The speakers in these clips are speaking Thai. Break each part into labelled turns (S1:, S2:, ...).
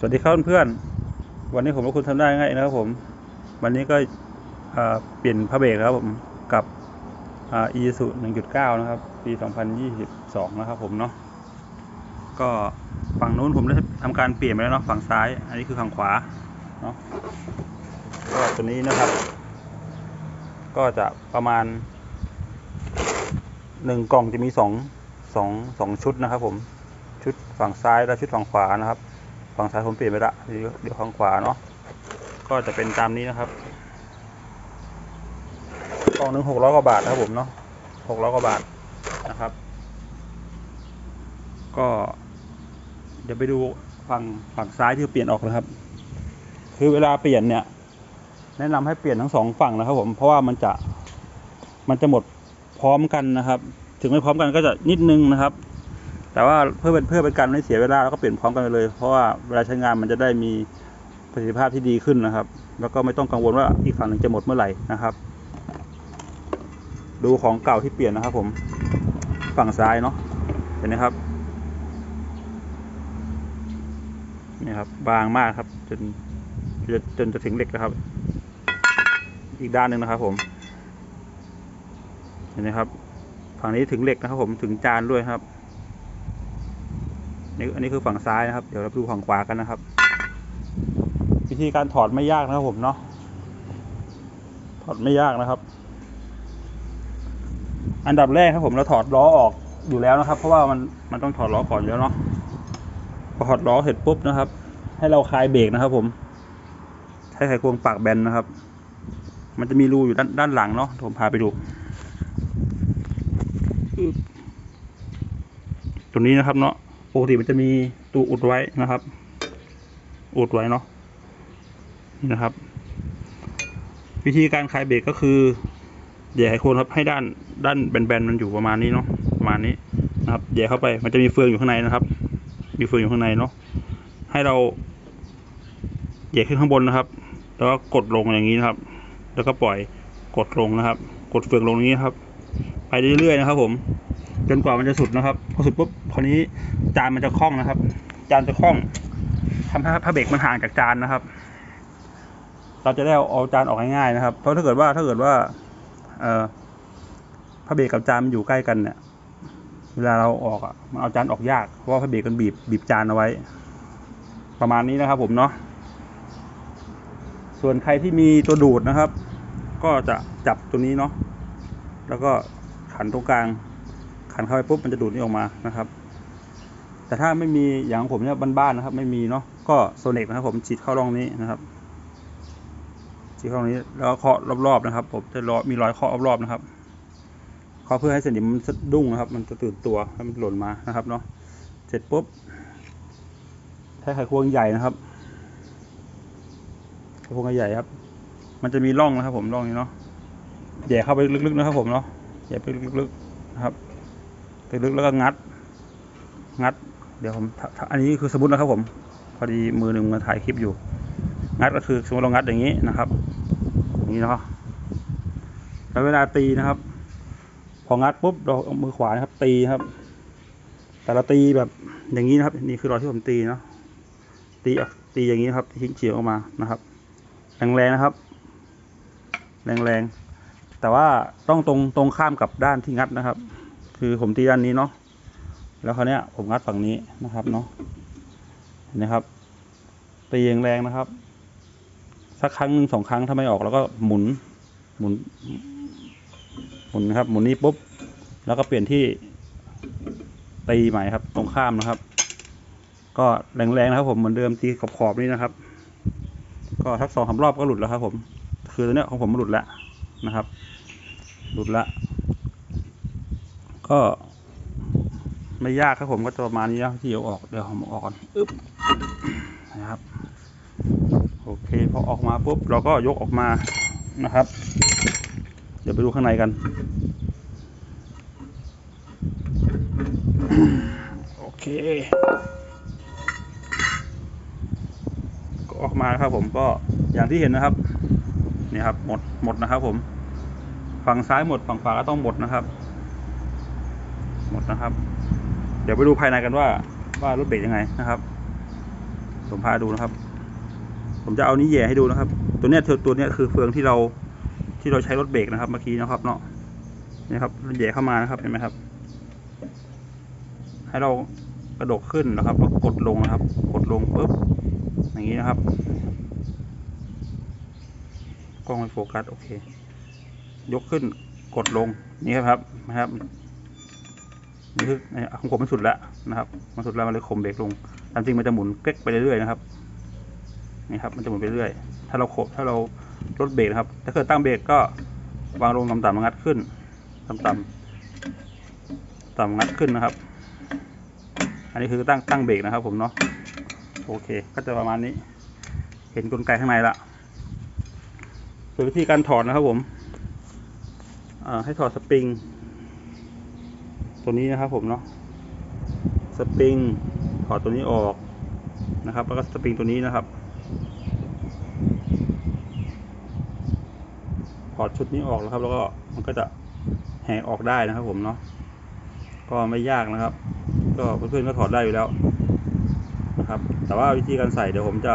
S1: สวัสดีครับเพื่อนๆวันนี้ผมกับคุณทำได้ง่ายนะครับผม วันนี้ก็เปลี่ยนพระเบรกครับผมกับอ่า e s u 1.9นะครับ ปี2022นะครับผมเนาะก็ฝั่งนู้นผมได้ทำการเปลี่ยนไปแล้วเนาะฝั่งซ้าย อันนี้คือฝั่งขวาเนาะก็ตัวนี้นะครับ ก็จะประมาณหนึ่งกล่องจะมีสองสองสองชุดนะครับผมชุดฝั่งซ้ายและชุดฝั่งขวานะครับ ฝั่งซ้ายผมเปลี่ยนไปละเดี๋ยวฝั่งขวาเนาะก็จะเป็นตามนี้นะครับกล่องหนึ่งหกร้อยกว่าบาทนะครับผมเนาะหกร้อยกว่าบาทนะครับ ก็เดี๋ยวไปดูฝั่งฝั่งซ้ายที่เปลี่ยนออกนะครับ คือเวลาเปลี่ยนเนี่ย แนะนำให้เปลี่ยนทั้งสองฝั่งนะครับ ผมเพราะว่ามันจะมันจะหมดพร้อมกันนะครับ ถึงไม่พร้อมกันก็จะนิดนึงนะครับ แต่ว่าเพื่อเป็นเพื่อเป็นการไม่เสียเวลาเราก็เปลี่ยนพร้อมกันไปเลย เพราะว่าเวลาใช้งานมันจะได้มีประสิทธิภาพที่ดีขึ้นนะครับ แล้วก็ไม่ต้องกังวลว่าอีกฝั่งหนึ่งจะหมดเมื่อไหร่นะครับ ดูของเก่าที่เปลี่ยนนะครับ ผมฝั่งซ้ายเนาะเห็นไหมครับนี่ครับบางมากครับ จนจนจนจะถึงเหล็กนะครับ อีกด้านหนึ่งนะครับ ผมเห็นไหมครับ ฝั่งนี้ถึงเหล็กนะครับ ผมถึงจานด้วยครับ นี่อันนี้คือฝั่งซ้ายนะครับ เดี๋ยวเราดูฝั่งขวากันนะครับ วิธีการถอดไม่ยากนะครับผมเนาะ ถอดไม่ยากนะครับ อันดับแรกครับผมเราถอดล้อออกอยู่แล้วนะครับ เพราะว่ามันมันต้องถอดล้อก่อนอยู่แล้วเนาะ พอถอดล้อเสร็จปุ๊บนะครับ ให้เราคลายเบรกนะครับ ผม ใช้ไขควงปากแบนนะครับ มันจะมีรูอยู่ด้านด้านหลังเนาะ ผมพาไปดูตรงนี้นะครับเนาะ กติมันจะมีตัวอุดไว้นะครับ อุดไว้เนาะนี่นะครับ วิธีการคลายเบรกก็คือแย่ไขควงครับให้ด้านด้านแบนๆมันอยู่ประมาณนี้เนาะประมาณนี้นะครับแย่เข้าไปมันจะมีเฟืองอยู่ข้างในนะครับ มีเฟืองอยู่ข้างในเนาะให้เราแหย่ขึ้นข้างบนนะครับ แล้วก็กดลงอย่างนี้นะครับ แล้วก็ปล่อยกดลงนะครับ กดเฟืองลงอย่างนี้ครับ ไปเรื่อยๆนะครับผม จนกว่ามันจะสุดนะครับ พอสุดปุ๊บคราวนี้จานมันจะคล่องนะครับ จานจะคล่องทำให้ผ้าเบรกมันห่างจากจานนะครับ เราจะได้เอาจานออกง่ายๆนะครับ เพราะถ้าเกิดว่าถ้าเกิดว่า เอ่อผ้าเบรกกับจานมันอยู่ใกล้กันเนี่ยเวลาเราออกอะมันเอาจานออกยากเพราะว่าผ้าเบรกมันบีบบีบจานเอาไว้ ประมาณนี้นะครับผมเนาะส่วนใครที่มีตัวดูดนะครับ ก็จะจับตัวนี้เนาะแล้วก็ขันตรงกลาง ขันเข้าไปปุ๊บมันจะดูดนี่ออกมานะครับ แต่ถ้าไม่มีอย่างผมเนี่ยบ้านๆนะครับ ไม่มีเนาะก็โซเน็กนะครับผมฉีดเข้าร่องนี้นะครับฉีดเข้าร่องนี้แล้วเคาะรอบๆนะครับผมจะรอมีรอยเคาะรอบๆนะครับเคาะเพื่อให้สนิมมันสะดุ้งนะครับ มันจะตื่นตัวให้มันหล่นมานะครับเนาะเสร็จปุ๊บใช้ไขควงใหญ่นะครับไขควงใหญ่ครับ มันจะมีร่องนะครับ ผมร่องนี้เนาะแย่เข้าไปลึกๆนะครับ ผมเนาะแย่ไปลึกๆนะครับ ไปลึกแล้วก็งัด งัด เดี๋ยวผมอันนี้คือสมมตินะครับผม พอดีมือหนึ่งมาถ่ายคลิปอยู่ งัดก็คือสมมติเรางัดอย่างนี้นะครับอย่างนี้เนาะแล้วเวลาตีนะครับ พองัดปุ๊บเราเอามือขวานะครับ ตีครับ แต่เราตีแบบอย่างนี้นะครับ นี่คือรอยที่ผมตีเนาะตีตีอย่างนี้นครับทิ้งเฉียงออกมานะครับแรงๆนะครับ แรงๆแต่ว่าต้องตรงตรงข้ามกับด้านที่งัดนะครับ คือผมตีด้านนี้เนาะแล้วคราวเนี้ยผมงัดฝั่งนี้นะครับเนาะเห็นไหมครับตีแรงๆนะครับ สักครั้งหนึ่งสองครั้งถ้าไม่ออกแล้วก็หมุนหมุนหมุนครับหมุนนี้ปุ๊บแล้วก็เปลี่ยนที่ตีใหม่ครับ ตรงข้ามนะครับ ก็แรงๆนะครับ ผมเหมือนเดิมตีขอบๆนี่นะครับ ก็ทักสองสามรอบก็หลุดแล้วครับ ผม คือตัวเนี้ยของผมมันหลุดแล้วนะครับ หลุดละ ก็ไม่ยากครับผมก็จะประมาณนี้นะที่เอาออกเดี๋ยวผมอออกก่อนอึ๊บนะครับโอเคพอออกมาปุ๊บเราก็ยกออกมานะครับ เดี๋ยวไปดูข้างในกัน โอเค ก็ออกมาครับผมก็อย่างที่เห็นนะครับนี่ครับหมดหมดนะครับผม ฝั่งซ้ายหมดฝั่งขวาก็ต้องหมดนะครับ หมดนะครับ เดี๋ยวไปดูภายในกันว่าว่ารถเบรกยังไงนะครับผมพาดูนะครับ ผมจะเอานี้แย่ให้ดูนะครับ ตัวเนี้ยตัวตัวเนี้ยคือเฟืองที่เราที่เราใช้รถเบรกนะครับเมื่อกี้นะครับเนาะนี่ครับแย่เข้ามานะครับเห็นไหมครับ ให้เรากระดกขึ้นนะครับแล้วกดลงนะครับ กดลงปุ๊บอย่างนี้นะครับกล้องไม่โฟกัสโอเค ยกขึ้นกดลงนี่ครับนะครับ นี่คือของผมมันสุดแล้วนะครับ มันสุดแล้วมันเลยข่มเบรกลงตามจริงมันจะหมุนเก๊กไปเรื่อยๆนะครับนี่ครับมันจะหมุนไปเรื่อย ถ้าเราขบถ้าเราลดเบรกนะครับถ้าเกิดตั้งเบรกก็วางลงต่ำๆงัดขึ้นต่ำๆต่ำงัดขึ้นนะครับ อันนี้คือตั้งตั้งเบรกนะครับ ผมเนาะโอเค ก็จะประมาณนี้ เห็นกลไกข้างในละส่วนวิธีการถอดนะครับผมให้ถอดสปริง ตัวนี้นะครับผมเนาะสปริงถอดตัวนี้ออกนะครับ แล้วก็สปริงตัวนี้นะครับถอดชุดนี้ออกแล้วครับ แล้วก็มันก็จะแหกออกได้นะครับ ผมเนาะก็ไม่ยากนะครับ ก็เพื่อนๆก็ถอดได้อยู่แล้วนะครับ แต่ว่าวิธีการใส่เดี๋ยวผมจะ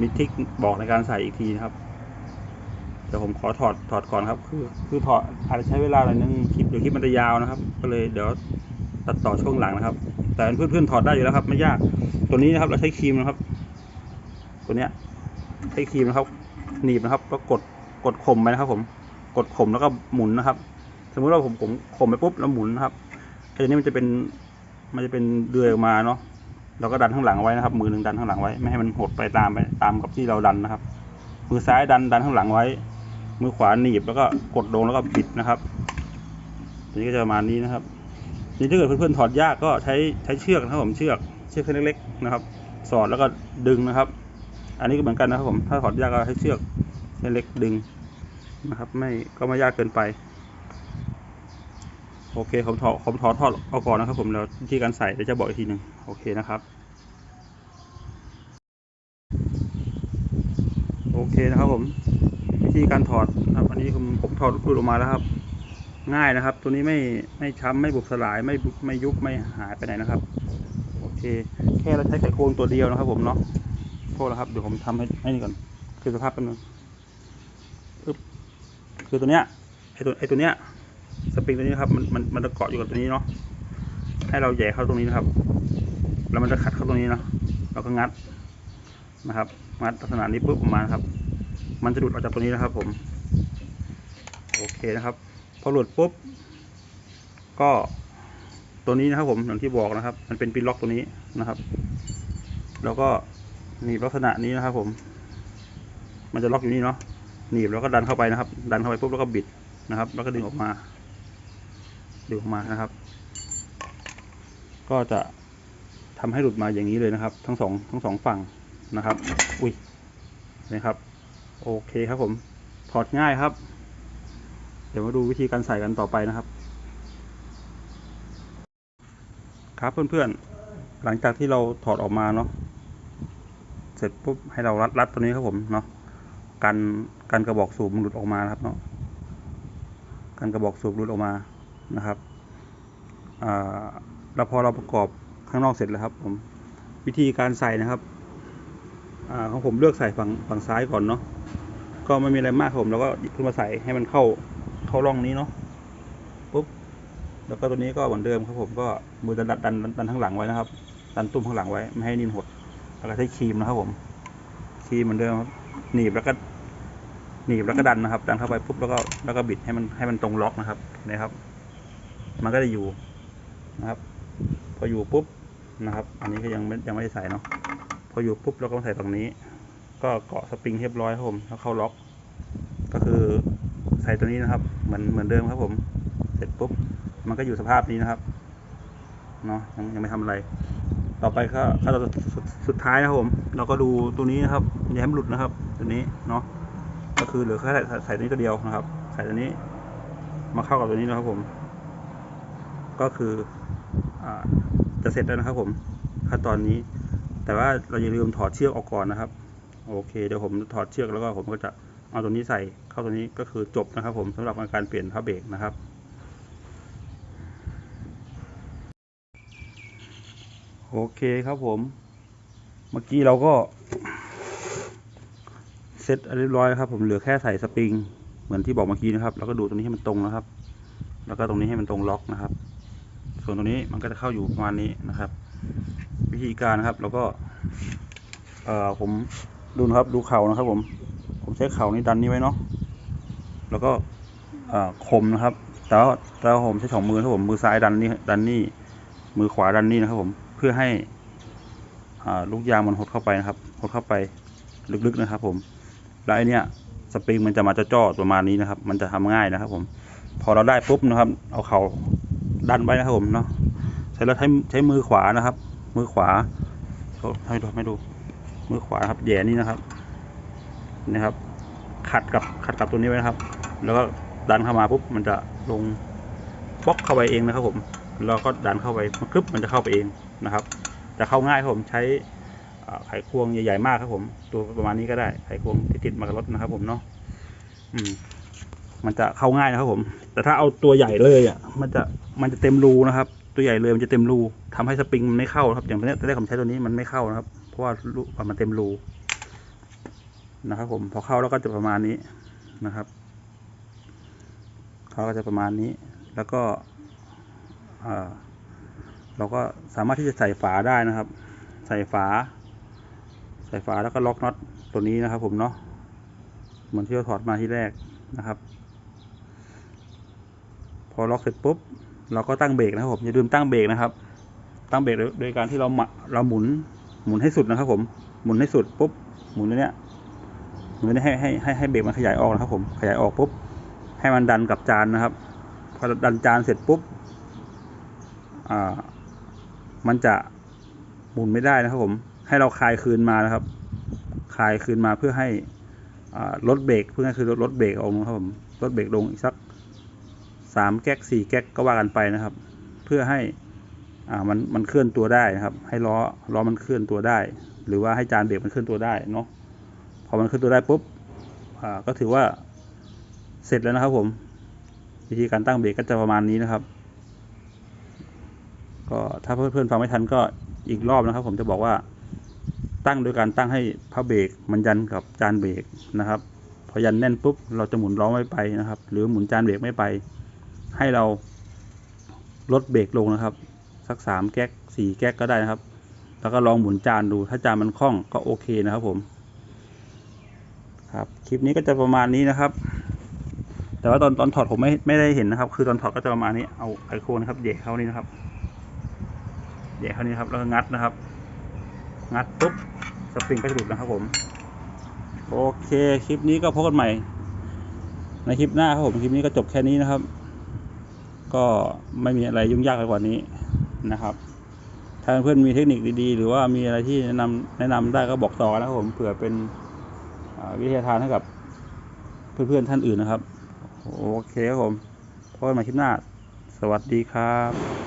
S1: มีทิกบอกในการใส่อีกทีนะครับ เดี๋ยวผมขอถอดถอดก่อนครับ คือ คือถอดอาจจะใช้เวลาหน่อยนึงคลิปเดี๋ยวคลิปมันจะยาวนะครับ ก็เลยเดี๋ยวตัดต่อช่วงหลังนะครับ แต่เพื่อนๆถอดได้อยู่แล้วครับ ไม่ยากตัวนี้นะครับ เราใช้ครีมนะครับ ตัวเนี้ยใช้ครีมนะครับ หนีบนะครับแล้วกดกดข่มไปนะครับ ผมกดข่มแล้วก็หมุนนะครับ สมมุติว่าผมผมข่มไปปุ๊บแล้วหมุนนะครับไอ้ตัวนี้มันจะเป็นมันจะเป็นเดือยออกมาเนาะเราก็ดันข้างหลังไว้นะครับ มือหนึ่งดันข้างหลังไว้ไม่ให้มันหดไปตามไปตามกับที่เราดันนะครับ มือซ้ายดันดันข้างหลังไว้ มือขวาหนีบแล้วก็กดลงแล้วก็บิดนะครับตัวนี้ก็จะประมาณนี้นะครับนี่ถ้าเกิดเพื่อนๆถอดยากก็ใช้ใช้เชือกนะครับผมเชือกเชือกเส้นเล็กๆนะครับ สอดแล้วก็ดึงนะครับ อันนี้ก็เหมือนกันนะครับผมถ้าถอดยากก็ใช้เชือกเส้นเล็กดึงนะครับ ไม่ก็ไม่ยากเกินไป โอเคผมถอดผมถอดทอดเอาก่อนนะครับ ผมแล้ววิธีการใส่เดี๋ยวจะบอกอีกทีหนึ่งโอเคนะครับโอเคนะครับผม ธีการถอดนะครับ อันนี้ผมผมถอดรูดออกมาแล้วครับ ง่ายนะครับ ตัวนี้ไม่ไม่ช้ำไม่บุบสลายไม่ไม่ยุบไม่หายไปไหนนะครับ โอเค แค่เราใช้ไขควงตัวเดียวนะครับ ผมเนาะโทษนะครับเดี๋ยวผมทำให้ให้นี่ก่อนคือสภาพเป็นงปึ๊บคือตัวเนี้ยไอตัวไอตัวเนี้ยสปริงตัวนี้ครับมันมันมันจะเกาะอยู่กับตัวนี้เนาะให้เราแย่เข้าตรงนี้นะครับ แล้วมันจะขัดเข้าตรงนี้เนาะเราก็งัดนะครับ งัดลักษณะนี้ปุ๊บออกมานะครับ มันจะหลุดออกจากตัวนี้นะครับผม โอเคนะครับ พอหลุดปุ๊บ ก็ตัวนี้นะครับผมอย่างที่บอกนะครับ มันเป็นปินล็อกตัวนี้นะครับ แล้วก็หนีบลักษณะนี้นะครับ ผม มันจะล็อกอยู่นี่เนาะหนีบแล้วก็ดันเข้าไปนะครับ ดันเข้าไปปุ๊บแล้วก็บิดนะครับ แล้วก็ดึงออกมาดึงออกมานะครับ ก็จะทำให้หลุดมาอย่างนี้เลยนะครับ ทั้งสองทั้งสองฝั่งนะครับ อุ้ยนะครับ โอเคครับผมถอดง่ายครับ เดี๋ยวมาดูวิธีการใส่กันต่อไปนะครับ ครับเพื่อนๆ หลังจากที่เราถอดออกมาเนาะเสร็จปุ๊บให้เรารัดรัดตัวนี้ครับผมเนาะกันกันกระบอกสูบหลุดออกมาครับเนาะกันกระบอกสูบหลุดออกมานะครับอ่าแล้วพอเราประกอบข้างนอกเสร็จแล้วครับผมวิธีการใส่นะครับอของผมเลือกใส่ฝั่งฝั่งซ้ายก่อนเนาะ ก็ไม่มีอะไรมากครับผมแล้วก็ขึ้นมาใส่ให้มันเข้าเข้าร่องนี้เนาะปุ๊บแล้วก็ตัวนี้ก็เหมือนเดิมครับผมก็มือดันดันดันดันข้งหลังไว้นะครับ ดันตุ้มข้างหลังไว้ไม่ให้นิ่นหดแล้วก็ใช้ครีมนะครับผมครีมเหมือนเดิมครับหนีบแล้วก็หนีบแล้วก็ดันนะครับ ดันเข้าไปปุ๊บแล้วก็แล้วก็บิดให้มันให้มันตรงล็อกนะครับนะครับ มันก็จะอยู่นะครับ พออยู่ปุ๊บนะครับ อันนี้ก็ยังไม่ยังไม่ได้ใส่เนาะพออยู่ปุ๊บเราก็ใส่ตรงนี้ ก็เกาะสปริงเรียบร้อยครับผมแล้วเข้าล็อก ก็คือใส่ตัวนี้นะครับ เหมือนเหมือนเดิมครับผม เสร็จปุ๊บ มันก็อยู่สภาพนี้นะครับ เนาะยังยังไม่ทำอะไร ต่อไปก็ขั้นตอนสุดสุดท้ายนะครับผม เราก็ดูตัวนี้นะครับอย่าให้มันหลุดนะครับ ตัวนี้เนาะ ก็คือเหลือแค่ใส่ใส่ตัวนี้ตัวเดียวนะครับ ใส่ตัวนี้ มาเข้ากับตัวนี้นะครับผม ก็คืออ่าจะเสร็จแล้วนะครับผม ขั้นตอนนี้ แต่ว่าเราอย่าลืมถอดเชือกออกก่อนนะครับ โอเคเดี๋ยวผมถอดเชือกแล้วก็ผมก็จะเอาตัวนี้ใส่เข้าตัวนี้ก็คือจบนะครับ ผมสำหรับการเปลี่ยนผ้าเบรกนะครับ โอเคครับผม เมื่อกี้เราก็เซ็ตเรียบร้อยครับ ผมเหลือแค่ใส่สปริง เหมือนที่บอกเมื่อกี้นะครับ แล้วก็ดูตรงนี้ให้มันตรงนะครับ แล้วก็ตรงนี้ให้มันตรงล็อกนะครับ ส่วนตรงนี้มันก็จะเข้าอยู่ประมาณนี้นะครับ วิธีการนะครับ แล้วก็ เอ่อผม ดูนะครับดูเข่านะครับ ผม ผมใช้เข่านี้ดันนี้ไว้เนาะแล้วก็คมนะครับ แต่ว่าแต่ว่าผมใช้สองมือครับผมมือซ้ายดันนี่ดันนี่ มือขวาดันนี่นะครับ ผมเพื่อให้ลูกยางมันหดเข้าไปนะครับหดเข้าไปลึกๆนะครับ ผมแล้วไอเนี้ยสปริงมันจะมาจะจ่อประมาณนี้นะครับ มันจะทำง่ายนะครับ ผม พอเราได้ปุ๊บนะครับ เอาเข่าดันไว้นะครับผมเนาะใช้แล้วใช้ใช้มือขวานะครับ มือขวาให้ดูให้ดู มือขวาครับแย่นี่นะครับนี่ครับ ขัดกับขัดกับตัวนี้ไว้นะครับ แล้วก็ดันเข้ามาปุ๊บมันจะลงบล็อกเข้าไปเองนะครับผมแล้วก็ดันเข้าไปมันคลึบมันจะเข้าไปเองนะครับ จะเข้าง่ายครับผมใช้ไขควงใหญ่ๆมากครับผม ตัวประมาณนี้ก็ได้ไขควงที่ติดมากับรถนะครับ ผมเนาะอืม มันจะเข้าง่ายนะครับผม แต่ถ้าเอาตัวใหญ่เลยอะ มันจะมันจะเต็มรูนะครับ ตัวใหญ่เลยมันจะเต็มรูทำให้สปริงมันไม่เข้าครับ อย่างตัวเนี้ยตอนแรกผมใช้ตัวนี้มันไม่เข้านะครับ ราะว่ารูมันเต็มรูนะครับผมพอเข้าแล้วก็จะประมาณนี้นะครับเขาก็จะประมาณนี้ แล้วก็เราก็สามารถที่จะใส่ฝาได้นะครับ ใส่ฝา ใส่ฝาแล้วก็ล็อกน็อตตัวนี้นะครับ ผมเนาะเหมือนที่เราถอดมาที่แรกนะครับ พอล็อกเสร็จปุ๊บเราก็ตั้งเบรกนะครับผมอย่าลืมตั้งเบรกนะครับ ตั้งเบรกโดยการที่เราเราหมุน หมุนให้สุดนะครับ ผมหมุนให้สุดปุ๊บหมุนตัวเนี้ยหมุนให้ให้ให้ให้เบรกมันขยายออกนะครับ ผมขยายออกปุ๊บให้มันดันกับจานนะครับพอดันจานเสร็จปุ๊บอ่ามันจะหมุนไม่ได้นะครับ ผม ให้เราคลายคืนมานะครับ คลายคืนมาเพื่อให้อ่าลดเบรกเพื่อให้คือลดลดเบรกออกนะครับผมลดเบรกลงอีกสักสามแก๊กสี่แก๊กก็ว่ากันไปนะครับ เพื่อให้ อ่ามันมันเคลื่อนตัวได้นะครับ ให้ล้อล้อมันเคลื่อนตัวได้ หรือว่าให้จานเบรกมันเคลื่อนตัวได้เนาะพอมันเคลื่อนตัวได้ปุ๊บอ่าก็ถือว่าเสร็จแล้วนะครับผม วิธีการตั้งเบรกก็จะประมาณนี้นะครับ ก็ถ้าเพื่อนๆฟังไม่ทันก็อีกรอบนะครับ ผมจะบอกว่าตั้งโดยการตั้งให้ผ้าเบรกมันยันกับจานเบรกนะครับ พอยันแน่นปุ๊บเราจะหมุนล้อไม่ไปนะครับ หรือหมุนจานเบรกไม่ไป ให้เราลดเบรกลงนะครับ สักสามแก๊กสี่แก๊กก็ได้นะครับ แล้วก็ลองหมุนจานดูถ้าจานมันคล่องก็โอเคนะครับผม ครับคลิปนี้ก็จะประมาณนี้นะครับ แต่ว่าตอนตอนถอดผมไม่ไม่ได้เห็นนะครับ คือตอนถอดก็จะประมาณนี้เอาไขควงนะครับเหยกเข้านี่นะครับเหยกเข้านี่ครับแล้วก็งัดนะครับ งัดปุ๊บสปริงก็จะหลุดนะครับผมโอเค คลิปนี้ก็พบกันใหม่ ในคลิปหน้าครับผม คลิปนี้ก็จบแค่นี้นะครับ ก็ไม่มีอะไรยุ่งยากไปกว่านี้ นะครับ ถ้าเพื่อนมีเทคนิคดีๆ หรือว่ามีอะไรที่แนะนำแนะนำได้ก็บอกต่อนะครับผมเผื่อเป็นวิทยาทานให้กับเพื่อนๆท่านอื่นนะครับ โอเคครับผมพบกันใหม่คลิปหน้า สวัสดีครับ